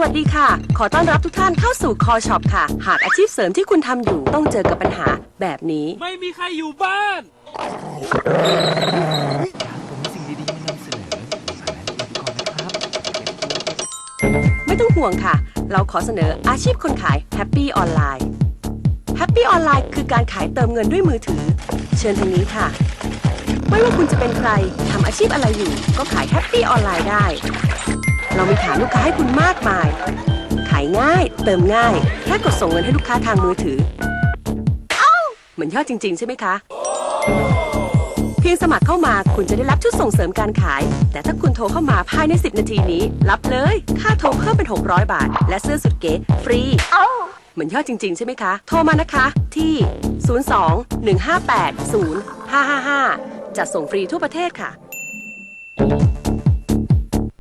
วัสดีค่ะ ขอต้อนรับทุกท่านเข้าสู่คอช็อปค่ะ หากอาชีพเสริมที่คุณทำอยู่ต้องเจอกับปัญหาแบบนี้ ไม่มีใครอยู่บ้าน ผมมีสิ่งดีๆมานำเสนอสารละเอียดก่อนนะครับไม่ต้องห่วงค่ะ เราขอเสนออาชีพคนขาย Happy Online Happy Online คือการขายเติมเงินด้วยมือถือ เชิญทางนี้ค่ะ ไม่ว่าคุณจะเป็นใครทำอาชีพอะไรอยู่ ก็ขาย Happy Online ได้ เรามีฐานลูกค้าให้คุณมากมาย ขายง่าย เติมง่าย แค่กดส่งเงินให้ลูกค้าทางมือถือ เหมือนยอดจริง ๆ ใช่ไหมคะ เพียงสมัครเข้ามาคุณจะได้รับชุดส่งเสริมการขาย แต่ถ้าคุณโทรเข้ามาภายใน 10 นาทีนี้ รับเลย ค่าโทรเพิ่มเป็น 600 บาท และเสื้อสุดเก๋ฟรี เหมือนยอดจริง ๆ ใช่ไหมคะ โทรมานะคะที่ 02 158 0555จะส่งฟรีทั่วประเทศค่ะ